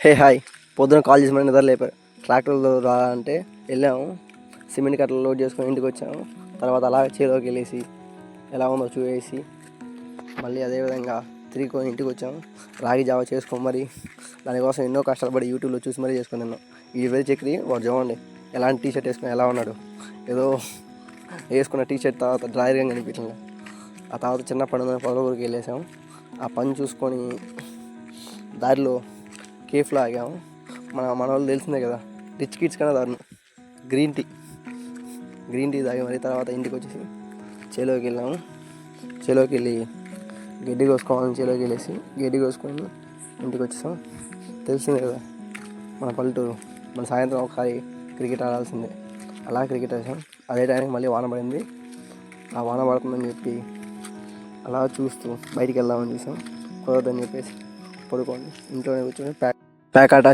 Hey hi. పొద్దున call చేసి మరి నిద్ర లేపారు. ట్రాక్టర్లో రా అంటే వెళ్ళాము. సిమెంట్ కట్టలు లోడ్ చేసుకొని ఇంటికి వచ్చాము. తర్వాత అలా చేలోకి వెళ్ళేసి ఎలా ఉందో చూసేసి మళ్ళీ అదేవిధంగా తిరిగి ఇంటికి వచ్చాము. రాగి జావ చేసుకో మరి దానికోసం ఎన్నో కష్టాలు పడి యూట్యూబ్లో చూసి మరీ చేసుకుని తిన్నాం. ఈ వేరే చక్రి వాడు చూడండి. ఎలాంటి టీ షర్ట్ వేసుకుని ఎలా ఉన్నాడు. ఏదో వేసుకున్న టీ షర్ట్ తర్వాత డ్రైర్గా కనిపించలేదు ఆ తర్వాత చిన్న పని ఉందని వెళ్ళేసాము ఆ పని చూసుకొని దారిలో కేఫ్లో ఆగాము. మన మన వాళ్ళు తెలిసిందే కదా రిచ్ కిడ్స్ కన్నా దారుణం. గ్రీన్ టీ గ్రీన్ టీ తాగి. మరి తర్వాత ఇంటికి వచ్చేసి చేలోకి వెళ్ళాము. చేలోకి వెళ్ళి గడ్డి కోసుకోవాలని చేలోకి వెళ్ళేసి గడ్డి కోసుకొని ఇంటికి వచ్చేసాం. తెలిసిందే కదా మన పల్లెటూరు మన సాయంత్రం ఒకసారి క్రికెట్ ఆడాల్సిందే. అలా క్రికెట్ ఆడాం. అదే టైంకి మళ్ళీ వాన పడింది. ఆ వాన పడుతుందని చెప్పి అలా చూస్తూ బయటికి వెళ్దామని చూసాం. కుదరదని చెప్పేసి পরে করবে ইন্টারনেট প্যাকাটা